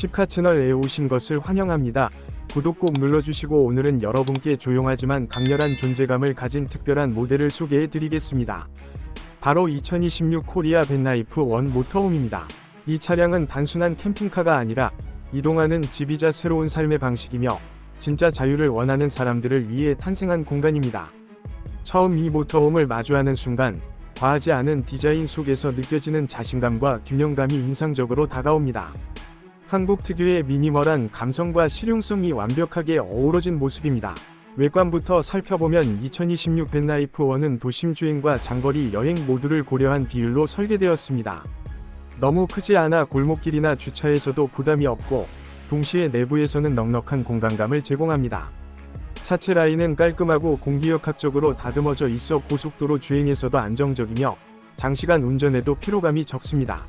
시카 채널에 오신 것을 환영합니다. 구독 꼭 눌러주시고 오늘은 여러분께 조용하지만 강렬한 존재감을 가진 특별한 모델을 소개해 드리겠습니다. 바로 2026 코리아 벤나이프 원 모터홈입니다. 이 차량은 단순한 캠핑카가 아니라 이동하는 집이자 새로운 삶의 방식이며 진짜 자유를 원하는 사람들을 위해 탄생한 공간입니다. 처음 이 모터홈을 마주하는 순간 과하지 않은 디자인 속에서 느껴지는 자신감과 균형감이 인상적으로 다가옵니다. 한국 특유의 미니멀한 감성과 실용성이 완벽하게 어우러진 모습입니다. 외관부터 살펴보면 2026 벤나이프 1은 도심 주행과 장거리 여행 모두를 고려한 비율로 설계되었습니다. 너무 크지 않아 골목길이나 주차에서도 부담이 없고 동시에 내부에서는 넉넉한 공간감을 제공합니다. 차체 라인은 깔끔하고 공기역학적으로 다듬어져 있어 고속도로 주행에서도 안정적이며 장시간 운전에도 피로감이 적습니다.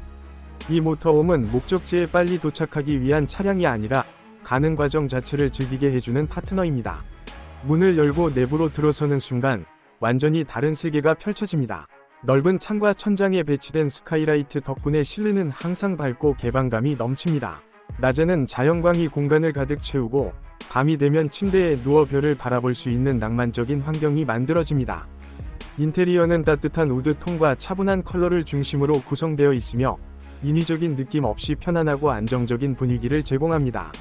이 모터홈은 목적지에 빨리 도착하기 위한 차량이 아니라 가는 과정 자체를 즐기게 해주는 파트너입니다. 문을 열고 내부로 들어서는 순간 완전히 다른 세계가 펼쳐집니다. 넓은 창과 천장에 배치된 스카이라이트 덕분에 실내는 항상 밝고 개방감이 넘칩니다. 낮에는 자연광이 공간을 가득 채우고 밤이 되면 침대에 누워 별을 바라볼 수 있는 낭만적인 환경이 만들어집니다. 인테리어는 따뜻한 우드 톤과 차분한 컬러를 중심으로 구성되어 있으며 인위적인 느낌 없이 편안하고 안정적인 분위기를 제공합니다.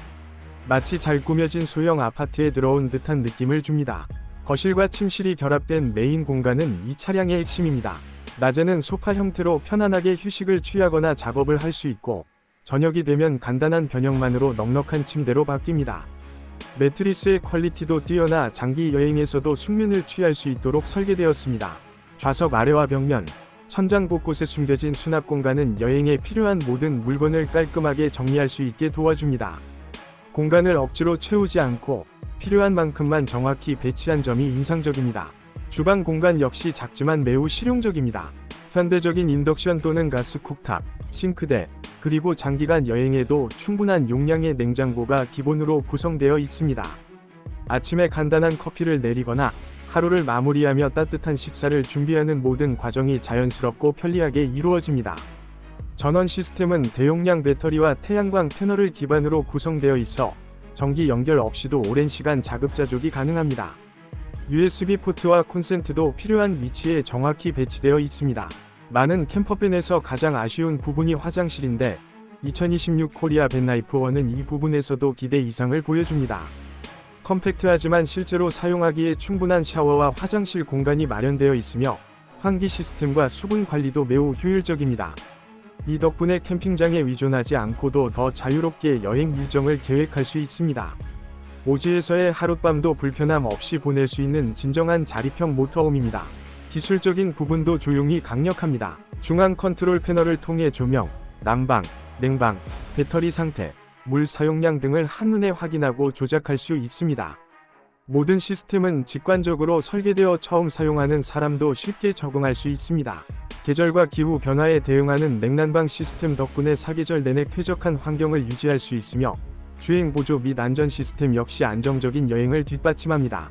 마치 잘 꾸며진 소형 아파트에 들어온 듯한 느낌을 줍니다. 거실과 침실이 결합된 메인 공간은 이 차량의 핵심입니다. 낮에는 소파 형태로 편안하게 휴식을 취하거나 작업을 할 수 있고 저녁이 되면 간단한 변형만으로 넉넉한 침대로 바뀝니다. 매트리스의 퀄리티도 뛰어나 장기 여행에서도 숙면을 취할 수 있도록 설계되었습니다. 좌석 아래와 벽면, 천장 곳곳에 숨겨진 수납 공간은 여행에 필요한 모든 물건을 깔끔하게 정리할 수 있게 도와줍니다. 공간을 억지로 채우지 않고 필요한 만큼만 정확히 배치한 점이 인상적입니다. 주방 공간 역시 작지만 매우 실용적입니다. 현대적인 인덕션 또는 가스 쿡탑, 싱크대, 그리고 장기간 여행에도 충분한 용량의 냉장고가 기본으로 구성되어 있습니다. 아침에 간단한 커피를 내리거나 하루를 마무리하며 따뜻한 식사를 준비하는 모든 과정이 자연스럽고 편리하게 이루어집니다. 전원 시스템은 대용량 배터리와 태양광 패널을 기반으로 구성되어 있어 전기 연결 없이도 오랜 시간 자급자족이 가능합니다. USB 포트와 콘센트도 필요한 위치에 정확히 배치되어 있습니다. 많은 캠퍼밴에서 가장 아쉬운 부분이 화장실인데 2026 코리아 벤나이프 1은 이 부분에서도 기대 이상을 보여줍니다. 컴팩트하지만 실제로 사용하기에 충분한 샤워와 화장실 공간이 마련되어 있으며 환기 시스템과 수분 관리도 매우 효율적입니다. 이 덕분에 캠핑장에 위존하지 않고도 더 자유롭게 여행 일정을 계획할 수 있습니다. 오지에서의 하룻밤도 불편함 없이 보낼 수 있는 진정한 자립형 모터홈입니다. 기술적인 부분도 조용히 강력합니다. 중앙 컨트롤 패널을 통해 조명, 난방, 냉방, 배터리 상태, 물 사용량 등을 한눈에 확인하고 조작할 수 있습니다. 모든 시스템은 직관적으로 설계되어 처음 사용하는 사람도 쉽게 적응할 수 있습니다. 계절과 기후 변화에 대응하는 냉난방 시스템 덕분에 사계절 내내 쾌적한 환경을 유지할 수 있으며 주행 보조 및 안전 시스템 역시 안정적인 여행을 뒷받침합니다.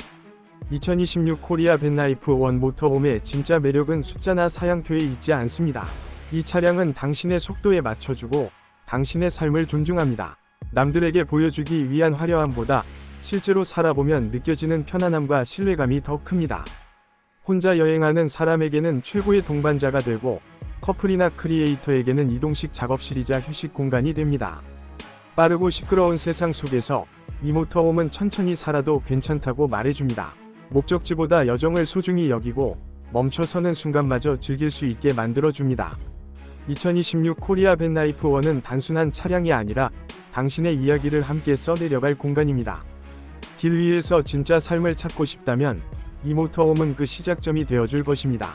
2026 코리아 벤나이프 원 모터홈의 진짜 매력은 숫자나 사양표에 있지 않습니다. 이 차량은 당신의 속도에 맞춰주고 당신의 삶을 존중합니다. 남들에게 보여주기 위한 화려함보다 실제로 살아보면 느껴지는 편안함과 신뢰감이 더 큽니다. 혼자 여행하는 사람에게는 최고의 동반자가 되고 커플이나 크리에이터에게는 이동식 작업실이자 휴식 공간이 됩니다. 빠르고 시끄러운 세상 속에서 이 모터홈은 천천히 살아도 괜찮다고 말해줍니다. 목적지보다 여정을 소중히 여기고 멈춰서는 순간마저 즐길 수 있게 만들어줍니다. 2026 코리아 벤나이프 1은 단순한 차량이 아니라 당신의 이야기를 함께 써내려갈 공간입니다. 길 위에서 진짜 삶을 찾고 싶다면 이 모터홈은 그 시작점이 되어줄 것입니다.